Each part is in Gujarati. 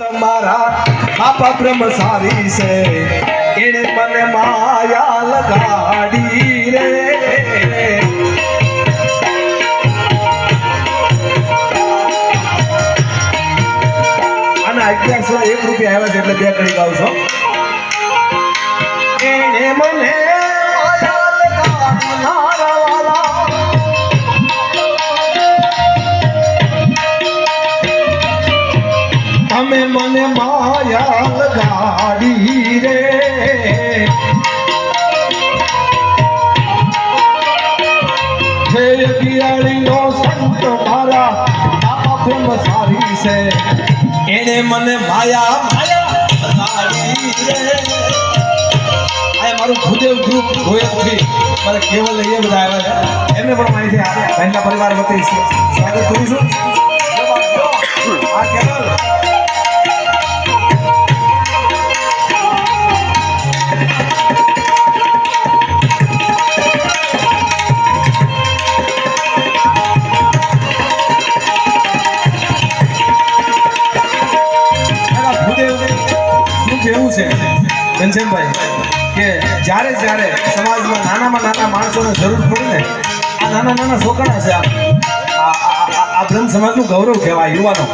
તમારા બ્રહ્મ સારી છે. એને મને માયા લગાડી રે. અને અગિયારસો એક રૂપિયા આવ્યા છે એટલે બે કડી ગાવ છો. એને મને અગિયાળીનો સંત મારા બાપા બ્રહ્મચારી છે. એને મને માયા માયા લગાડી રે આ મારું ભૂદેવ ગ્રુપ ગોયલથી મારે કેવલ લઈએ બધા આવ્યા છે. એમને પણ માહિતી આ બહેનના પરિવાર વતી સ્વાગત કરું છું. આ કેવલ ભૂદેવનું કેવું છે, ઘનશ્યામભાઈ, કે જ્યારે જ્યારે સમાજમાં નાનામાં નાના માણસોને જરૂર પડે ને, આ નાના નાના છોકરા છે આ બ્રહ્મ સમાજનું ગૌરવ કહેવાય યુવાનો.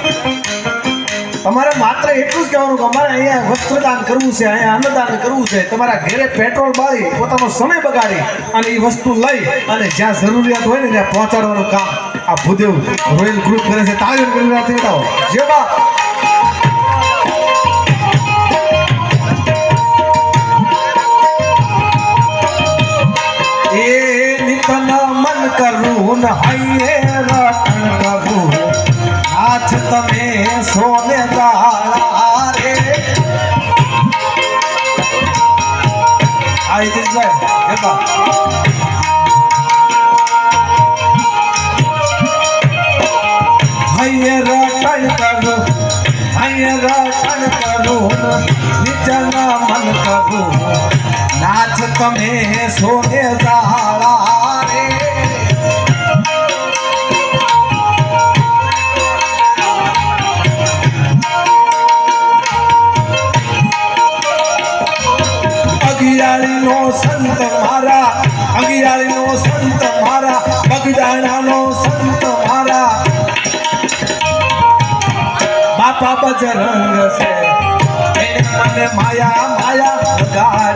તમારે માત્ર એટલું જ કહેવાનું કે અમારે અહીંયા વસ્ત્રદાન કરવું છે, અહીંયા અન્નદાન કરવું છે, તમારા ઘરે પેટ્રોલ બાળી, પોતાનો સમય બગાડી અને એ વસ્તુ લઈ અને જ્યાં જરૂરિયાત હોય ને ત્યાં પહોંચાડવાનું કામ આ ભૂદેવ રોયલ ગ્રુપ કરે છે તાળીઓ કરી રાતે બતાવો. જે બા કરું ન હૈયે રટણ કરું હાથ તમે સોને દાળા રે. આઈ દિસ ભાઈ કેતા હૈયે રટણ કરું હૈયે રટણ કરું નિતન મન નાચ તમે સોને દાળા બગદાણાનો સંત મારા બાપા બજરંગ છે એને મને માયા માયા ગાડી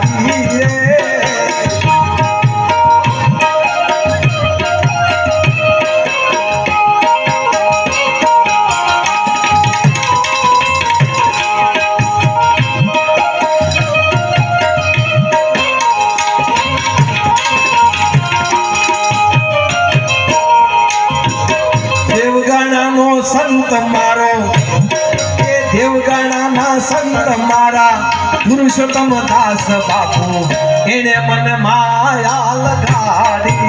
સંત મારો. એ દેવગાણાના સંત મારા. પુરુષોત્તમ દાસ બાપુ. એને મન માયા લગાડી.